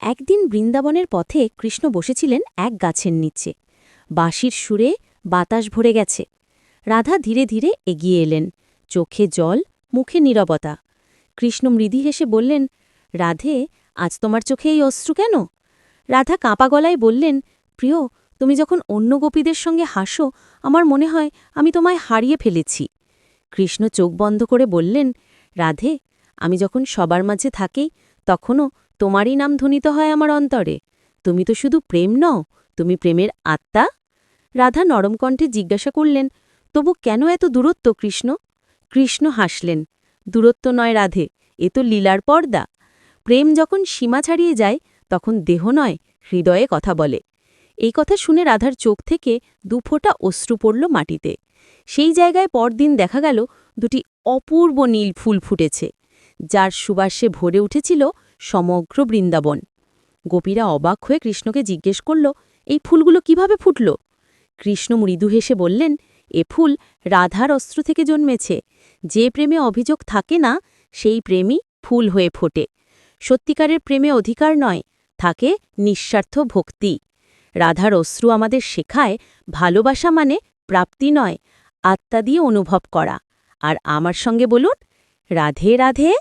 একদিন বৃন্দাবনের পথে কৃষ্ণ বসেছিলেন এক গাছের নিচে। বাঁশির সুরে বাতাস ভরে গেছে। রাধা ধীরে ধীরে এগিয়ে এলেন। চোখে জল, মুখে নীরবতা। কৃষ্ণ মৃদি হেসে বললেন, রাধে, আজ তোমার চোখে এই অশ্রু কেন? রাধা কাঁপা গলায় বললেন, প্রিয়, তুমি যখন অন্য গোপীদের সঙ্গে হাসো, আমার মনে হয় আমি তোমায় হারিয়ে ফেলেছি। কৃষ্ণ চোখ বন্ধ করে বললেন, রাধে, আমি যখন সবার মাঝে থাকি, তখনও তোমারই নাম ধ্বনিত হয় আমার অন্তরে। তুমি তো শুধু প্রেম নও, তুমি প্রেমের আত্মা? রাধা নরম কণ্ঠে জিজ্ঞাসা করলেন, তবু কেন এত দূরত্ব কৃষ্ণ? কৃষ্ণ হাসলেন, দূরত্ব নয় রাধে, এ তো লীলার পর্দা। প্রেম যখন সীমা ছাড়িয়ে যায়, তখন দেহ নয়, হৃদয়ে কথা বলে। এই কথা শুনে রাধার চোখ থেকে দুফোঁটা অশ্রু পড়ল মাটিতে। সেই জায়গায় পরদিন দেখা গেল, দুটি অপূর্ব নীল ফুল ফুটেছে। যার সুবাসে ভরে উঠেছিল সমগ্র বৃন্দাবন। গোপীরা অবাক হয়ে কৃষ্ণকে জিজ্ঞেস করল, এই ফুলগুলো কীভাবে ফুটল? কৃষ্ণ মৃদু হেসে বললেন, এ ফুল রাধার অস্ত্র থেকে জন্মেছে। যে প্রেমে অভিযোগ থাকে না, সেই প্রেমই ফুল হয়ে ফোটে। সত্যিকারের প্রেমে অধিকার নয়, থাকে নিঃস্বার্থ ভক্তি। রাধার অশ্রু আমাদের শেখায়, ভালোবাসা মানে প্রাপ্তি নয়, আত্মা দিয়ে অনুভব করা। আর আমার সঙ্গে বলুন, রাধে রাধে।